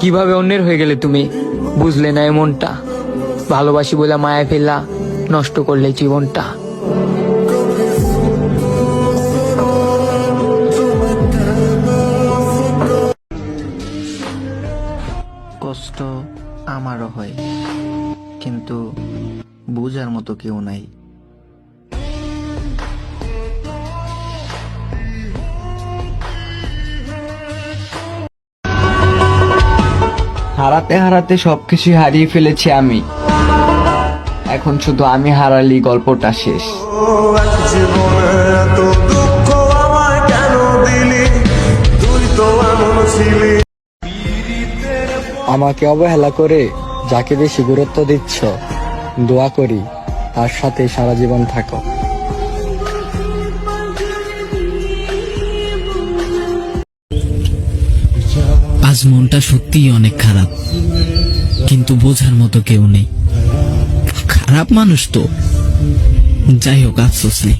কীভাবে অন্যের হয়ে গেলে তুমি? বুঝলে না এমনটা ভালোবাসি বলে মায়া ফেলা নষ্ট করলে জীবনটা। কষ্ট আমারও হয়, কিন্তু বোঝার মতো কেউ নাই। হারাতে হারাতে সবকিছু হারিয়ে ফেলেছি আমি। এখন শুধু আমি হারালি গল্পটা শেষ। আমাকে অবহেলা করে যাকে বেশি গুরুত্ব দিচ্ছ, দোয়া করি, তার সাথে সারা জীবন থাকো। আজ মনটা সত্যিই অনেক খারাপ। কিন্তু বোঝার মতো কেউ নেই। খারাপ মানুষ তো। যাই হোক, আফসোস নেই।